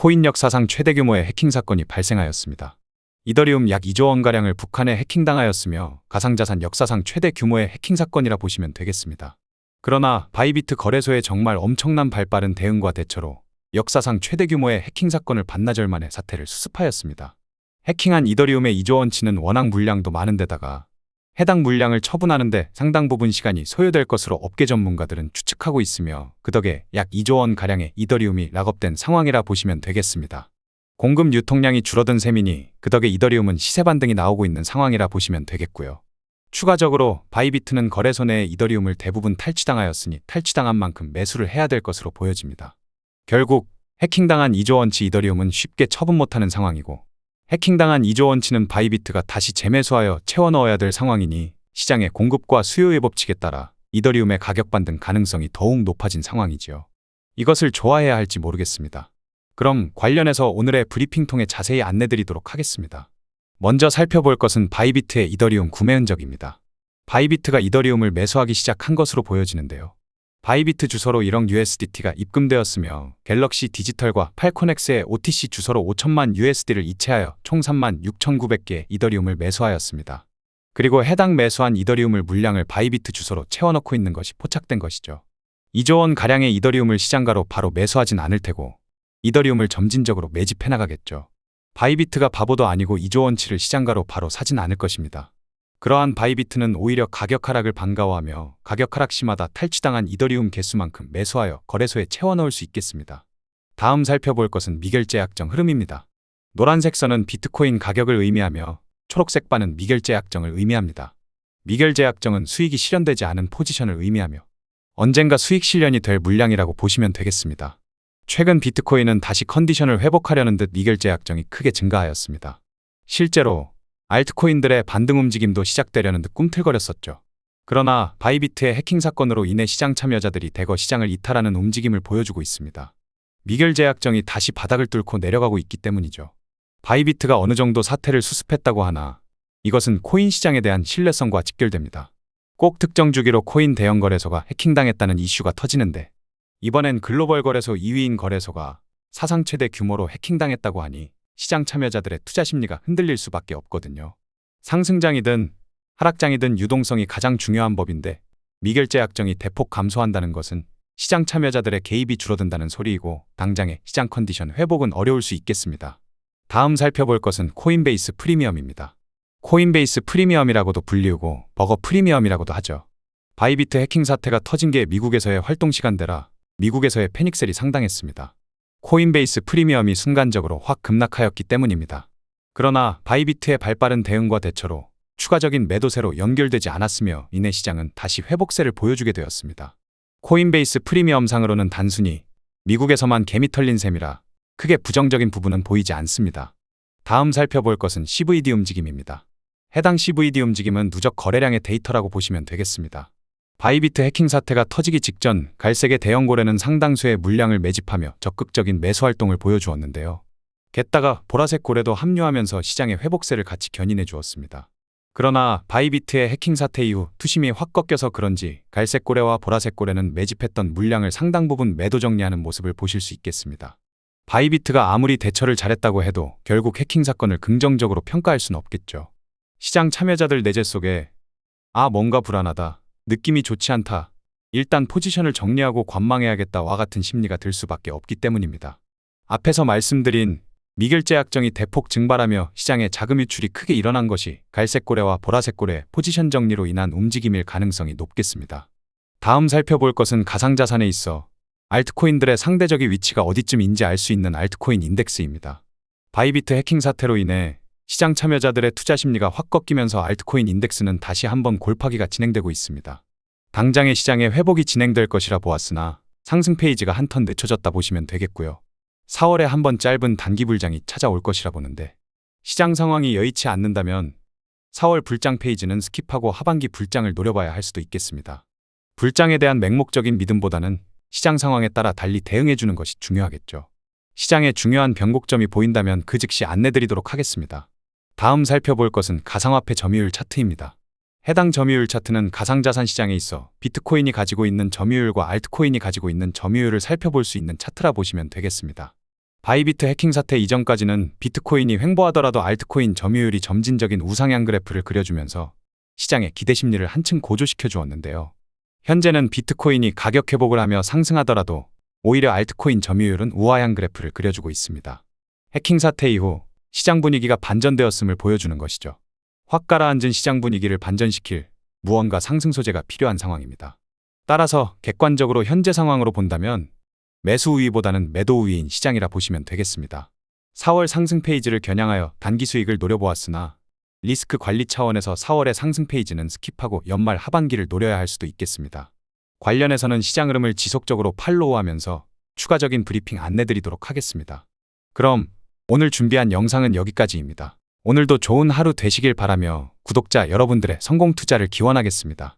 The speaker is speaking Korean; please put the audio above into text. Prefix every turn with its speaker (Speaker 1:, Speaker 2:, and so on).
Speaker 1: 코인 역사상 최대 규모의 해킹 사건이 발생하였습니다. 이더리움 약 2조 원가량을 북한에 해킹당하였으며 가상자산 역사상 최대 규모의 해킹 사건이라 보시면 되겠습니다. 그러나 바이비트 거래소의 정말 엄청난 발빠른 대응과 대처로 역사상 최대 규모의 해킹 사건을 반나절 만에 사태를 수습하였습니다. 해킹한 이더리움의 2조 원치는 워낙 물량도 많은데다가 해당 물량을 처분하는데 상당 부분 시간이 소요될 것으로 업계 전문가들은 추측하고 있으며 그 덕에 약 2조 원 가량의 이더리움이 락업된 상황이라 보시면 되겠습니다. 공급 유통량이 줄어든 셈이니 그 덕에 이더리움은 시세 반등이 나오고 있는 상황이라 보시면 되겠고요. 추가적으로 바이비트는 거래소 내에 이더리움을 대부분 탈취당하였으니 탈취당한 만큼 매수를 해야 될 것으로 보여집니다. 결국 해킹당한 2조 원치 이더리움은 쉽게 처분 못하는 상황이고 해킹당한 2조 원치는 바이비트가 다시 재매수하여 채워 넣어야 될 상황이니 시장의 공급과 수요의 법칙에 따라 이더리움의 가격 반등 가능성이 더욱 높아진 상황이지요. 이것을 좋아해야 할지 모르겠습니다. 그럼 관련해서 오늘의 브리핑 통해 자세히 안내드리도록 하겠습니다. 먼저 살펴볼 것은 바이비트의 이더리움 구매 흔적입니다. 바이비트가 이더리움을 매수하기 시작한 것으로 보여지는데요. 바이비트 주소로 1억 USDT가 입금되었으며 갤럭시 디지털과 팔코넥스의 OTC 주소로 5천만 USD를 이체하여 총 3만 6,900개 이더리움을 매수하였습니다. 그리고 해당 매수한 이더리움을 물량을 바이비트 주소로 채워넣고 있는 것이 포착된 것이죠. 2조 원 가량의 이더리움을 시장가로 바로 매수하진 않을 테고 이더리움을 점진적으로 매집해 나가겠죠. 바이비트가 바보도 아니고 2조 원치를 시장가로 바로 사진 않을 것입니다. 그러한 바이비트는 오히려 가격 하락을 반가워하며 가격 하락 시마다 탈취당한 이더리움 개수만큼 매수하여 거래소에 채워넣을 수 있겠습니다. 다음 살펴볼 것은 미결제 약정 흐름입니다. 노란색 선은 비트코인 가격을 의미하며 초록색 바는 미결제 약정을 의미합니다. 미결제 약정은 수익이 실현되지 않은 포지션을 의미하며 언젠가 수익 실현이 될 물량이라고 보시면 되겠습니다. 최근 비트코인은 다시 컨디션을 회복하려는 듯 미결제 약정이 크게 증가하였습니다. 실제로 알트코인들의 반등 움직임도 시작되려는 듯 꿈틀거렸었죠. 그러나 바이비트의 해킹 사건으로 인해 시장 참여자들이 대거 시장을 이탈하는 움직임을 보여주고 있습니다. 미결 제 약정이 다시 바닥을 뚫고 내려가고 있기 때문이죠. 바이비트가 어느 정도 사태를 수습했다고 하나 이것은 코인 시장에 대한 신뢰성과 직결됩니다. 꼭 특정 주기로 코인 대형 거래소가 해킹당했다는 이슈가 터지는데 이번엔 글로벌 거래소 2위인 거래소가 사상 최대 규모로 해킹당했다고 하니 시장 참여자들의 투자 심리가 흔들릴 수밖에 없거든요. 상승장이든 하락장이든 유동성이 가장 중요한 법인데 미결제 약정이 대폭 감소한다는 것은 시장 참여자들의 개입이 줄어든다는 소리이고 당장의 시장 컨디션 회복은 어려울 수 있겠습니다. 다음 살펴볼 것은 코인베이스 프리미엄입니다. 코인베이스 프리미엄이라고도 불리우고 버거 프리미엄이라고도 하죠. 바이비트 해킹 사태가 터진 게 미국에서의 활동 시간대라 미국에서의 패닉셀이 상당했습니다. 코인베이스 프리미엄이 순간적으로 확 급락하였기 때문입니다. 그러나 바이비트의 발빠른 대응과 대처로 추가적인 매도세로 연결되지 않았으며 이내 시장은 다시 회복세를 보여주게 되었습니다. 코인베이스 프리미엄 상으로는 단순히 미국에서만 개미 털린 셈이라 크게 부정적인 부분은 보이지 않습니다. 다음 살펴볼 것은 CVD 움직임입니다. 해당 CVD 움직임은 누적 거래량의 데이터라고 보시면 되겠습니다. 바이비트 해킹 사태가 터지기 직전 갈색의 대형 고래는 상당수의 물량을 매집하며 적극적인 매수 활동을 보여주었는데요. 게다가 보라색 고래도 합류하면서 시장의 회복세를 같이 견인해 주었습니다. 그러나 바이비트의 해킹 사태 이후 투심이 확 꺾여서 그런지 갈색 고래와 보라색 고래는 매집했던 물량을 상당 부분 매도 정리하는 모습을 보실 수 있겠습니다. 바이비트가 아무리 대처를 잘했다고 해도 결국 해킹 사건을 긍정적으로 평가할 수는 없겠죠. 시장 참여자들 내재 속에 아 뭔가 불안하다 느낌이 좋지 않다. 일단 포지션을 정리하고 관망해야겠다 와 같은 심리가 들 수밖에 없기 때문입니다. 앞에서 말씀드린 미결제 약정이 대폭 증발하며 시장에 자금 유출이 크게 일어난 것이 갈색 고래와 보라색 고래 포지션 정리로 인한 움직임일 가능성이 높겠습니다. 다음 살펴볼 것은 가상자산에 있어 알트코인들의 상대적인 위치가 어디쯤인지 알 수 있는 알트코인 인덱스입니다. 바이비트 해킹 사태로 인해 시장 참여자들의 투자 심리가 확 꺾이면서 알트코인 인덱스는 다시 한번 골파기가 진행되고 있습니다. 당장의 시장에 회복이 진행될 것이라 보았으나 상승 페이지가 한 턴 늦춰졌다 보시면 되겠고요. 4월에 한 번 짧은 단기 불장이 찾아올 것이라 보는데 시장 상황이 여의치 않는다면 4월 불장 페이지는 스킵하고 하반기 불장을 노려봐야 할 수도 있겠습니다. 불장에 대한 맹목적인 믿음보다는 시장 상황에 따라 달리 대응해주는 것이 중요하겠죠. 시장에 중요한 변곡점이 보인다면 그 즉시 안내드리도록 하겠습니다. 다음 살펴볼 것은 가상화폐 점유율 차트입니다. 해당 점유율 차트는 가상자산 시장에 있어 비트코인이 가지고 있는 점유율과 알트코인이 가지고 있는 점유율을 살펴볼 수 있는 차트라 보시면 되겠습니다. 바이비트 해킹 사태 이전까지는 비트코인이 횡보하더라도 알트코인 점유율이 점진적인 우상향 그래프를 그려주면서 시장의 기대 심리를 한층 고조시켜 주었는데요. 현재는 비트코인이 가격 회복을 하며 상승하더라도 오히려 알트코인 점유율은 우하향 그래프를 그려주고 있습니다. 해킹 사태 이후 시장 분위기가 반전되었음을 보여주는 것이죠. 확 가라앉은 시장 분위기를 반전시킬 무언가 상승 소재가 필요한 상황입니다. 따라서 객관적으로 현재 상황으로 본다면 매수 우위보다는 매도 우위인 시장이라 보시면 되겠습니다. 4월 상승 페이지를 겨냥하여 단기 수익을 노려보았으나 리스크 관리 차원에서 4월의 상승 페이지는 스킵하고 연말 하반기를 노려야 할 수도 있겠습니다. 관련해서는 시장 흐름을 지속적으로 팔로우하면서 추가적인 브리핑 안내드리도록 하겠습니다. 그럼 오늘 준비한 영상은 여기까지입니다. 오늘도 좋은 하루 되시길 바라며 구독자 여러분들의 성공 투자를 기원하겠습니다.